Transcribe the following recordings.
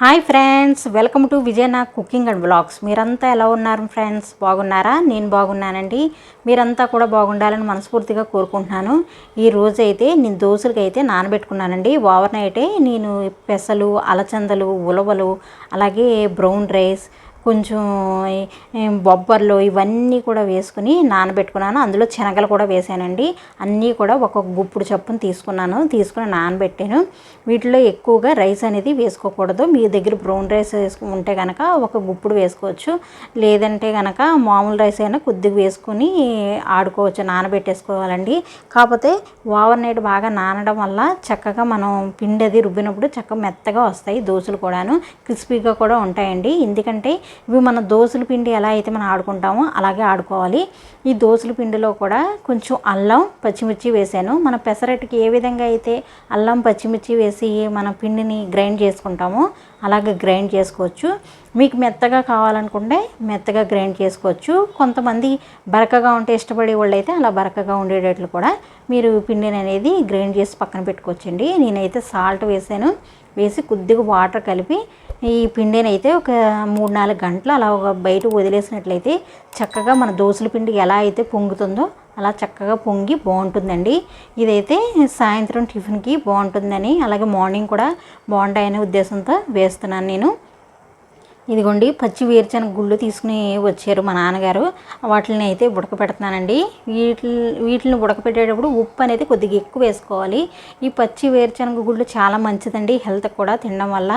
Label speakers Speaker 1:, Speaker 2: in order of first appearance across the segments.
Speaker 1: Hi friends welcome to విజయనా cooking and blogs మీరంతా ఎలా ఉన్నారు ఫ్రెండ్స్? బాగున్నారా? నేను బాగున్నానండి. మీరంతా కూడా బాగుండాలని మనస్ఫూర్తిగా కోరుకుంటున్నాను. ఈ రోజు అయితే నేను దోశలకి అయితే నానబెట్టుకున్నానండి. ఓవర్ నైటే నేను పెసలు అలచందలు ఉలవలు అలాగే బ్రౌన్ రైస్ కొంచెం బొబ్బర్లు ఇవన్నీ కూడా వేసుకుని నానబెట్టుకున్నాను. అందులో శనగలు కూడా వేసానండి. అన్నీ కూడా ఒక గుప్పుడు చప్పున తీసుకున్నాను. తీసుకుని నానబెట్టాను. వీటిలో ఎక్కువగా రైస్ అనేది వేసుకోకూడదు. మీ దగ్గర బ్రౌన్ రైస్ వేసుకు ఉంటే కనుక ఒక గుప్పుడు వేసుకోవచ్చు. లేదంటే కనుక మామూలు రైస్ అయినా కొద్దిగా వేసుకుని ఆడుకోవచ్చు నానబెట్టేసుకోవాలండి. కాకపోతే ఓవర్ నైట్ బాగా నానడం వల్ల చక్కగా మనం పిండి అది రుబ్బినప్పుడు చక్కగా మెత్తగా వస్తాయి దోశలు కూడాను. క్రిస్పీగా కూడా ఉంటాయండి. ఎందుకంటే ఇవి మన దోసుల పిండి ఎలా అయితే మనం ఆడుకుంటామో అలాగే ఆడుకోవాలి. ఈ దోశల పిండిలో కూడా కొంచెం అల్లం పచ్చిమిర్చి వేసాను. మన పెసరట్టుకి ఏ విధంగా అయితే అల్లం పచ్చిమిర్చి వేసి మన పిండిని గ్రైండ్ చేసుకుంటామో అలాగే గ్రైండ్ చేసుకోవచ్చు. మీకు మెత్తగా కావాలనుకుంటే మెత్తగా గ్రైండ్ చేసుకోవచ్చు. కొంతమంది బరకగా ఉంటే ఇష్టపడే వాళ్ళు అయితే అలా బరకగా ఉండేటట్లు కూడా మీరు పిండిని అనేది గ్రైండ్ చేసి పక్కన పెట్టుకోవచ్చండి. నేనైతే సాల్ట్ వేసాను. వేసి కొద్దిగా వాటర్ కలిపి ఈ పిండిని అయితే ఒక మూడు నాలుగు గంటలు అలా ఒక బయట వదిలేసినట్లయితే చక్కగా మన దోశల పిండి ఎలా అయితే పొంగుతుందో అలా చక్కగా పొంగి బాగుంటుందండి. ఇదైతే సాయంత్రం టిఫిన్కి బాగుంటుందని అలాగే మార్నింగ్ కూడా బాగుంటాయనే ఉద్దేశంతో వేస్తున్నాను నేను. ఇదిగోండి పచ్చి వేరుశనగ గుళ్ళు తీసుకుని వచ్చారు మా నాన్నగారు. వాటిని అయితే ఉడకపెడుతున్నానండి. వీటి వీటిని ఉడకపెట్టేటప్పుడు ఉప్పు అనేది కొద్దిగా ఎక్కువ వేసుకోవాలి. ఈ పచ్చి వేరుశనగ గుళ్ళు చాలా మంచిదండి హెల్త్ కూడా తినడం వల్ల.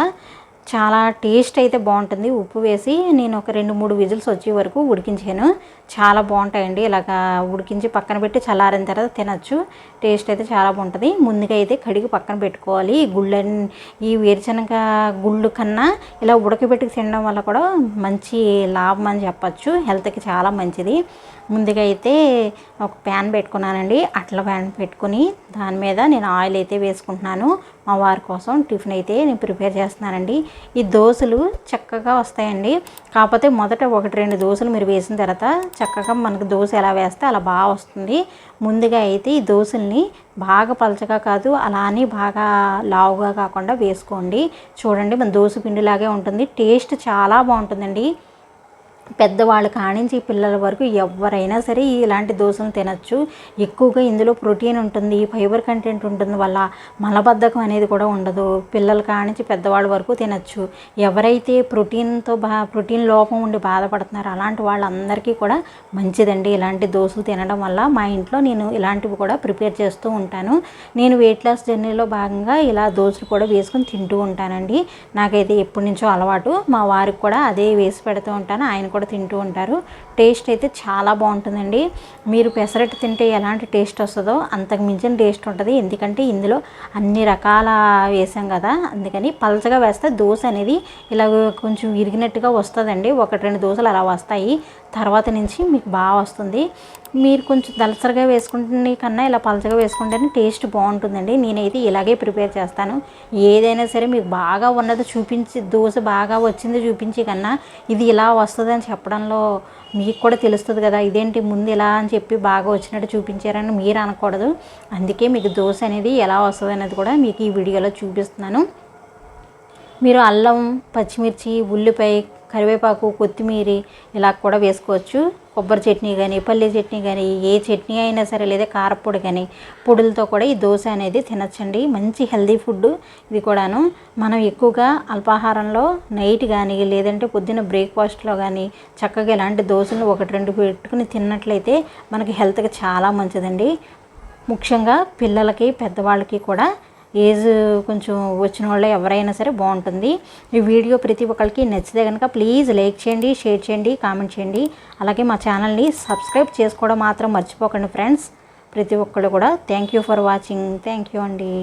Speaker 1: చాలా టేస్ట్ అయితే బాగుంటుంది. ఉప్పు వేసి నేను ఒక రెండు మూడు విజిల్స్ వచ్చే వరకు ఉడికించాను. చాలా బాగుంటాయండి. ఇలాగా ఉడికించి పక్కన పెట్టి చల్లారిన తర్వాత తినచ్చు. టేస్ట్ అయితే చాలా బాగుంటుంది. ముందుగా అయితే కడిగి పక్కన పెట్టుకోవాలి. గుళ్ళ ఈ వేరుశనగ గుళ్ళు కన్నా ఇలా ఉడకబెట్టి తినడం వల్ల కూడా మంచి లాభం అని చెప్పచ్చు. హెల్త్కి చాలా మంచిది. ముందుగా అయితే ఒక ప్యాన్ పెట్టుకున్నానండి. అట్ల ప్యాన్ పెట్టుకుని దాని మీద నేను ఆయిల్ అయితే వేసుకుంటున్నాను. మా వారి కోసం టిఫిన్ అయితే నేను ప్రిపేర్ చేస్తున్నానండి. ఈ దోశలు చక్కగా వస్తాయండి. కాకపోతే మొదట ఒకటి రెండు దోశలు మీరు వేసిన తర్వాత చక్కగా మనకు దోశ ఎలా వేస్తే అలా బాగా వస్తుంది. ముందుగా అయితే ఈ దోశల్ని బాగా పలచగా కాదు అలా అని బాగా లావుగా కాకుండా వేసుకోండి. చూడండి మన దోశ పిండిలాగే ఉంటుంది. టేస్ట్ చాలా బాగుంటుందండి. పెద్దవాళ్ళ కానించి పిల్లల వరకు ఎవరైనా సరే ఇలాంటి దోశలు తినచ్చు. ఎక్కువగా ఇందులో ప్రోటీన్ ఉంటుంది ఫైబర్ కంటెంట్ ఉంటుంది వల్ల మలబద్ధకం అనేది కూడా ఉండదు. పిల్లల కానించి పెద్దవాళ్ళ వరకు తినచ్చు. ఎవరైతే ప్రోటీన్తో బా ప్రోటీన్ లోపం ఉండి బాధపడుతున్నారో అలాంటి వాళ్ళందరికీ కూడా మంచిదండి ఇలాంటి దోశలు తినడం వల్ల. మా ఇంట్లో నేను ఇలాంటివి కూడా ప్రిపేర్ చేస్తూ ఉంటాను. నేను వెయిట్ లాస్ జర్నీలో భాగంగా ఇలా దోశలు కూడా వేసుకొని తింటూ ఉంటానండి. నాకైతే ఎప్పటి నుంచో అలవాటు. మా వారికి కూడా అదే వేసి పెడుతూ ఉంటాను. ఆయన కూడా తింటూ ఉంటారు. టేస్ట్ అయితే చాలా బాగుంటుందండి. మీరు పెసరట్టు తింటే ఎలాంటి టేస్ట్ వస్తుందో అంతకు మించిన టేస్ట్ ఉంటుంది. ఎందుకంటే ఇందులో అన్ని రకాల వేసాం కదా అందుకని పలచగా వేస్తే దోశ అనేది ఇలా కొంచెం విరిగినట్టుగా వస్తుందండి. ఒకటి రెండు దోశలు అలా వస్తాయి. తర్వాత నుంచి మీకు బాగా వస్తుంది. మీరు కొంచెం దలసరిగా వేసుకుంటే కన్నా ఇలా పలచగా వేసుకుంటేనే టేస్ట్ బాగుంటుందండి. నేనైతే ఇలాగే ప్రిపేర్ చేస్తాను. ఏదైనా సరే మీకు బాగా ఉన్నది చూపించి దోశ బాగా వచ్చింది చూపించి కన్నా ఇది ఇలా వస్తుందని చెప్పడంలో మీకు కూడా తెలుస్తుంది కదా. ఇదేంటి ముందు ఇలా అని చెప్పి బాగా వచ్చినట్టు చూపించారని మీరు అనకూడదు. అందుకే మీకు దోశ అనేది ఎలా వస్తుంది అనేది కూడా మీకు ఈ వీడియోలో చూపిస్తున్నాను. మీరు అల్లం పచ్చిమిర్చి ఉల్లిపాయ కరివేపాకు కొత్తిమీర ఇలా కూడా వేసుకోవచ్చు. కొబ్బరి చట్నీ కానీ పల్లి చట్నీ కానీ ఏ చట్నీ అయినా సరే లేదా కారపొడి కానీ పొడులతో కూడా ఈ దోశ అనేది తినచ్చండి. మంచి హెల్దీ ఫుడ్ ఇది కూడాను. మనం ఎక్కువగా అల్పాహారంలో నైట్ కానీ లేదంటే పొద్దున్న బ్రేక్ఫాస్ట్లో కానీ చక్కగా ఇలాంటి దోశలు ఒకటి రెండు పెట్టుకుని తిన్నట్లయితే మనకి హెల్త్కి చాలా మంచిదండి. ముఖ్యంగా పిల్లలకి పెద్దవాళ్ళకి కూడా ఏజ్ కొంచెం వచ్చిన వాళ్ళు ఎవరైనా సరే బాగుంటుంది. ఈ వీడియో ప్రతి ఒక్కరికి నచ్చితే కనుక ప్లీజ్ లైక్ చేయండి షేర్ చేయండి కామెంట్ చేయండి. అలాగే మా ఛానల్ని సబ్స్క్రైబ్ చేసుకోవడం మాత్రం మర్చిపోకండి ఫ్రెండ్స్. ప్రతి ఒక్కళ్ళు కూడా thank you for watching. Thank you అండి.